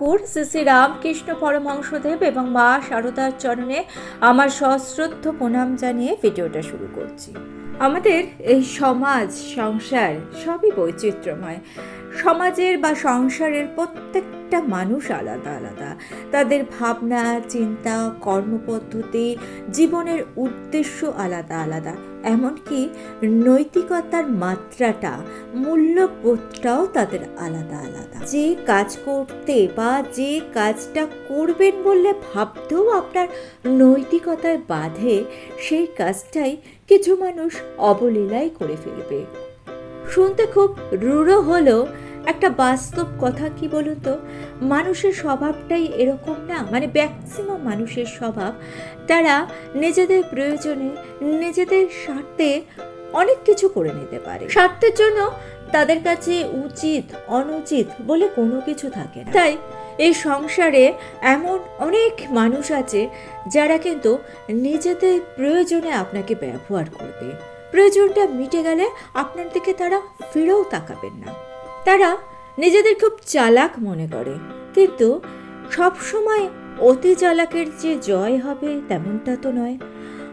ঠাকুর, শ্রী শ্রী রামকৃষ্ণ পরমহংসদেব এবং মা শারদার চরণে আমার সশ্রদ্ধ প্রণাম জানিয়ে ভিডিওটা শুরু করছি। আমাদের এই সমাজ, সংসার সবই বৈচিত্র্যময়। সমাজের বা সংসারের প্রত্যেকটা মানুষ আলাদা আলাদা। তাদের ভাবনা, চিন্তা, কর্মপদ্ধতি, জীবনের উদ্দেশ্য আলাদা আলাদা। এমনকি নৈতিকতার মাত্রাটা, মূল্যবোধটাও তাদের আলাদা আলাদা। যে কাজ করতে বা যে কাজটা করবেন বললে ভাবতেও আপনার নৈতিকতায় বাধে, সেই কাজটাই কিছু মানুষ অবলীলায় করে ফেলবে। শুনতে খুব রূঢ় হলেও একটা বাস্তব কথা কি বলুন তো মানুষের স্বভাবটাই এরকম না। মানে ম্যাক্সিমাম মানুষের স্বভাব, তারা নিজেদের প্রয়োজনে, নিজেদের স্বার্থে অনেক কিছু করে নিতে পারে। স্বার্থের জন্য তাদের কাছে উচিত, অনুচিত বলে কোনো কিছু থাকে না। তাই এই সংসারে এমন অনেক মানুষ আছে যারা কিন্তু নিজেদের প্রয়োজনে আপনাকে ব্যবহার করবে। প্রয়োজনটা মিটে গেলে আপনার দিকে তারা ফিরেও তাকাবেন না। তারা নিজেদের খুব চালাক মনে করে। কিন্তু সব সময় অতি চালাকের যে জয় হবে তেমনটা তো নয়।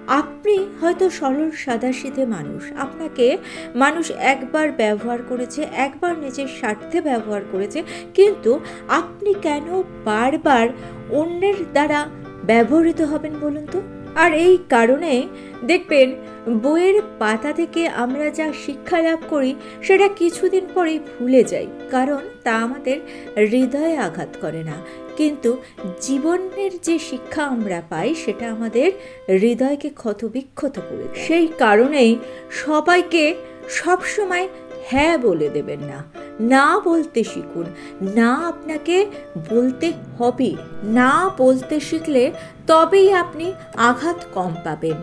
আপনি হয়তো সরল সাদাসিধে মানুষ। আপনাকে মানুষ একবার ব্যবহার করেছে, একবার নিজের স্বার্থে ব্যবহার করেছে, কিন্তু আপনি কেন বারবার অন্যের দ্বারা ব্যবহৃত হবেন বলুন তো? আর এই কারণে দেখবেন, বইয়ের পাতা থেকে আমরা যা শিক্ষা লাভ করি, সেটা কিছুদিন পরেই ভুলে যাই। কারণ তা আমাদের হৃদয়ে আঘাত করে না। কিন্তু জীবনের যে শিক্ষা আমরা পাই, সেটা আমাদের হৃদয়কে ক্ষতবিক্ষত করে সেই কারণেই সবাইকে সবসময় হ্যাঁ বলে দেবেন না। না বলতে শিখুন, না আপনাকে বলতে হবে। না বলতে শিখলে তবেই আপনি আঘাত কম পাবেন।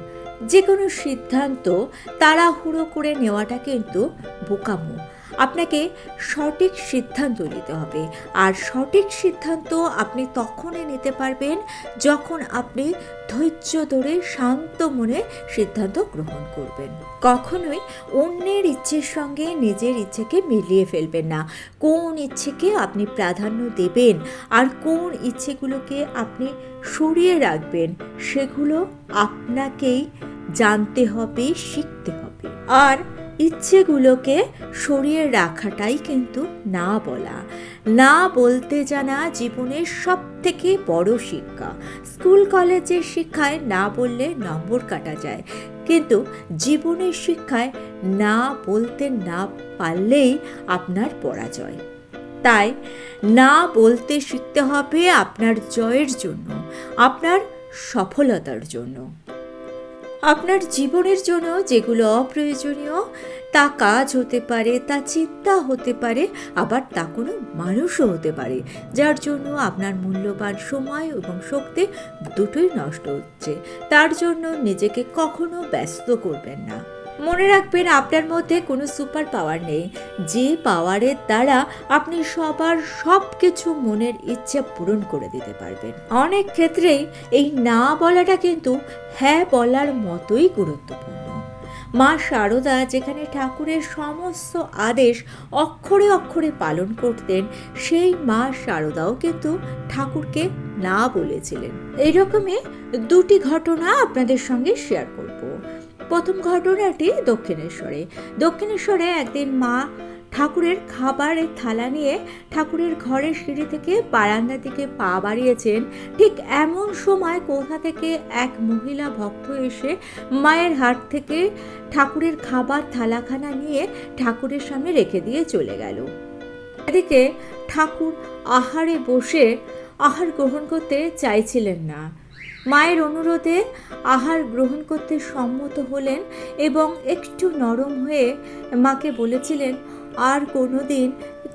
যে কোনো সিদ্ধান্ত তাড়াহুড়ো করে নেওয়াটা কিন্তু বোকামো। আপনাকে সঠিক সিদ্ধান্ত নিতে হবে। আর সঠিক সিদ্ধান্ত আপনি তখনই নিতে পারবেন যখন আপনি ধৈর্য ধরে শান্ত মনে সিদ্ধান্ত গ্রহণ করবেন। কখনোই অন্যের ইচ্ছের সঙ্গে নিজের ইচ্ছেকে মিলিয়ে ফেলবেন না। কোন ইচ্ছেকে আপনি প্রাধান্য দেবেন আর কোন ইচ্ছেগুলোকে আপনি সরিয়ে রাখবেন সেগুলো আপনাকেই জানতে হবে, শিখতে হবে। আর ইচ্ছেগুলোকে সরিয়ে রাখাটাই কিন্তু না বলা। না বলতে জানা জীবনের সব থেকে বড় শিক্ষা। স্কুল, কলেজের শিক্ষায় না বললে নম্বর কাটা যায়। কিন্তু জীবনের শিক্ষায় না বলতে না পারলেই আপনার পরাজয়। তাই না বলতে শিখতে হবে আপনার জয়ের জন্য, আপনার সফলতার জন্য। আপনার জীবনের জন্য যেগুলো অপ্রয়োজনীয়, তা কাজ হতে পারে, তা চিন্তা হতে পারে, আবার তা কোনো মানুষও হতে পারে। যার জন্য আপনার মূল্যবান সময় এবং শক্তি দুটোই নষ্ট হচ্ছে। তার জন্য নিজেকে কখনো ব্যস্ত করবেন না। মনে রাখবেন, আপনার মধ্যে কোনো সুপার পাওয়ার নেই। যে পাওয়ারের দ্বারা আপনি সবার সব কিছু মনের ইচ্ছা পূরণ করে দিতে পারবেন। অনেক ক্ষেত্রেই এই না বলাটা কিন্তু হ্যাঁ বলার মতোই গুরুত্বপূর্ণ। মা শারদা যেখানে ঠাকুরের সমস্ত আদেশ অক্ষরে অক্ষরে পালন করতেন, সেই মা শারদাও কিন্তু ঠাকুরকে না বলেছিলেন। এইরকমই দুটি ঘটনা আপনাদের সঙ্গে শেয়ার করব। প্রথম ঘটনাটি দক্ষিণেশ্বরে। দক্ষিণেশ্বরে একদিন মা ঠাকুরের খাবারের থালা নিয়ে ঠাকুরের ঘরের সিঁড়ি থেকে বারান্দা দিকে পা বাড়িয়েছেন। ঠিক এমন সময় কোথা থেকে এক মহিলা ভক্ত এসে মায়ের হাট থেকে ঠাকুরের খাবার থালাখানা নিয়ে ঠাকুরের সামনে রেখে দিয়ে চলে গেল। এদিকে ঠাকুর আহারে বসে আহার গ্রহণ করতে চাইছিলেন না। মায়ের অনুরোধে আহার গ্রহণ করতে সম্মত হলেন এবং একটু নরম হয়ে মাকে বলেছিলেন, আর কোনো দিন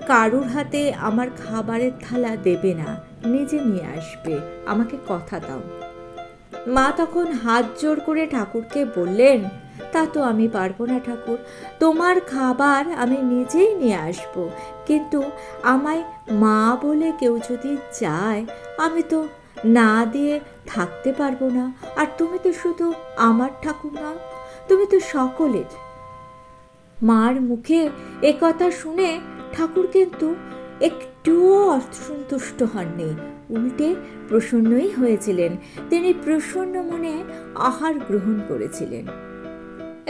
কারুর হাতে আমার খাবারের থালা দেবে না, নিজে নিয়ে আসবে, আমাকে কথা দাও। মা তখন হাত জোর করে ঠাকুরকে বললেন, তা তো আমি পারব না ঠাকুর, তোমার খাবার আমি নিজেই নিয়ে আসব, কিন্তু আমায় মা বলে কেউ যদি চায়, আমি তো না দিয়ে থাকতে পারব না। আর তুমি তো শুধু আমার ঠাকুর না তুমি তো সকলের। মার মুখে এ কথা শুনে ঠাকুর কিন্তু একটুও অসন্তুষ্ট হননি। উল্টে প্রসন্নই হয়েছিলেন। তিনি প্রসন্ন মনে আহার গ্রহণ করেছিলেন।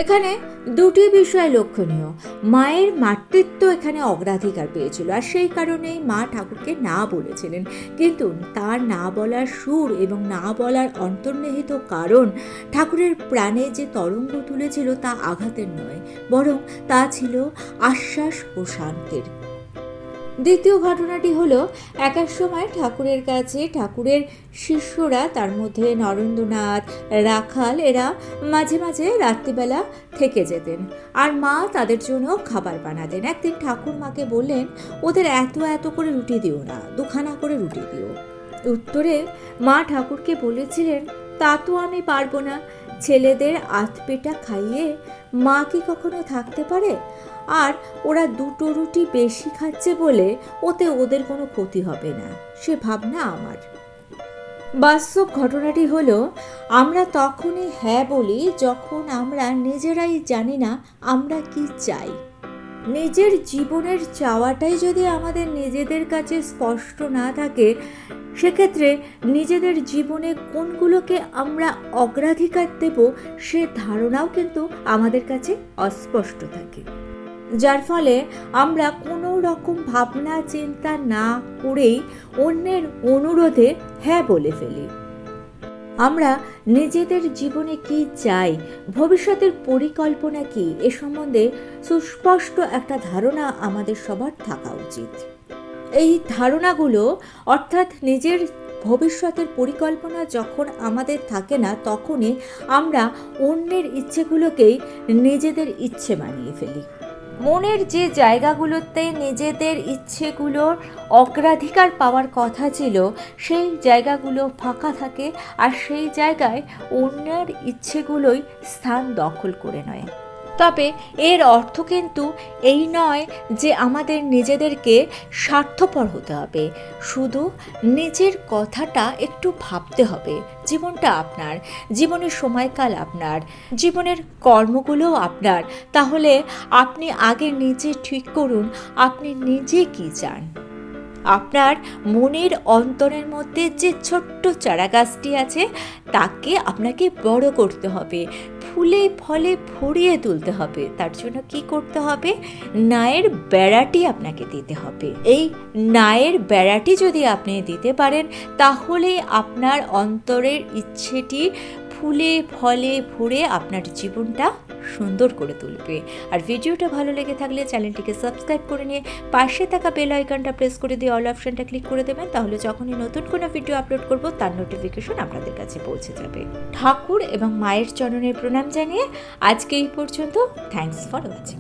এখানে দুটি বিষয় লক্ষণীয়। মায়ের মাতৃত্ব এখানে অগ্রাধিকার পেয়েছিল আর সেই কারণেই মা ঠাকুরকে না বলেছিলেন। কিন্তু তার না বলার সুর এবং না বলার অন্তর্নিহিত কারণ ঠাকুরের প্রাণে যে তরঙ্গ তুলেছিল তা আঘাতের নয়, বরং তা ছিল আশ্বাস ও শান্তির। দ্বিতীয় ঘটনাটি হলো, এক এক সময় ঠাকুরের কাছে ঠাকুরের শিষ্যরা, তার মধ্যে নরেন্দ্রনাথ, রাখাল এরা মাঝে মাঝে রাত্রিবেলা থেকে যেতেন। আর মা তাদের জন্য খাবার বানাতেন। একদিন ঠাকুর মাকে বললেন, ওদের এত এত করে রুটি দিও না, দুখানা করে রুটি দিও। উত্তরে মা ঠাকুরকে বলেছিলেন, তা তো আমি পারব না। ছেলেদের আধপেটা খাইয়ে মা কি কখনো থাকতে পারে? আর ওরা দুটো রুটি বেশি খাচ্ছে বলে ওতে ওদের কোনো ক্ষতি হবে না, সে ভাবনা আমার। বাস্তব ঘটনাটি হলো, আমরা তখনই হ্যাঁ বলি যখন আমরা নিজেরাই জানি না আমরা কি চাই। নিজের জীবনের চাওয়াটাই যদি আমাদের নিজেদের কাছে স্পষ্ট না থাকে, সেক্ষেত্রে নিজেদের জীবনে কোনগুলোকে আমরা অগ্রাধিকার দেব সে ধারণাও কিন্তু আমাদের কাছে অস্পষ্ট থাকে। যার ফলে আমরা কোনো রকম ভাবনা চিন্তা না করেই অন্যের অনুরোধে হ্যাঁ বলে ফেলি। আমরা নিজেদের জীবনে কি চাই, ভবিষ্যতের পরিকল্পনা কি, এ সম্বন্ধে সুস্পষ্ট একটা ধারণা আমাদের সবার থাকা উচিত। এই ধারণাগুলো, অর্থাৎ নিজের ভবিষ্যতের পরিকল্পনা যখন আমাদের থাকে না, তখনই আমরা অন্যের ইচ্ছেগুলোকেই নিজেদের ইচ্ছে বানিয়ে ফেলি। মনের যে জায়গাগুলোতে নিজেদের ইচ্ছেগুলোর অগ্রাধিকার পাওয়ার কথা ছিল, সেই জায়গাগুলো ফাঁকা থাকে আর সেই জায়গায় অন্যের ইচ্ছেগুলোই স্থান দখল করে নেয়। তবে এর অর্থ কিন্তু এই নয় যে আমাদের নিজেদেরকে স্বার্থপর হতে হবে। শুধু নিজের কথাটা একটু ভাবতে হবে। জীবনটা আপনার, জীবনের সময়কাল আপনার, জীবনের কর্মগুলোও আপনার। তাহলে আপনি আগে নিজে ঠিক করুন, আপনি নিজে কি চান। আপনার মনের অন্তরের মধ্যে যে ছোট্ট চারা গাছটি আছে, তাকে আপনাকে বড় করতে হবে। ফুলে ফলে ভরিয়ে তুলতে হবে। তার জন্য কি করতে হবে? নায়ের বেড়াটি আপনাকে দিতে হবে। এই নায়ের বেড়াটি যদি আপনি দিতে পারেন তাহলে আপনার অন্তরের ইচ্ছেটি ফুলে ফলে ভরে আপনার জীবনটা সুন্দর করে তুলবে। আর ভিডিওটা ভালো লেগে থাকলে চ্যানেলটিকে সাবস্ক্রাইব করে নিয়ে পাশে থাকা বেল আইকনটা প্রেস করে দিয়ে অল অপশনটা ক্লিক করে দেবেন, তাহলে যখনই নতুন কোনো ভিডিও আপলোড করব, তার নোটিফিকেশন আপনাদের কাছে পৌঁছে যাবে। ঠাকুর এবং মায়ের চরণের প্রণাম জানিয়ে আজকে এই পর্যন্ত থ্যাংকস ফর ওয়াচিং।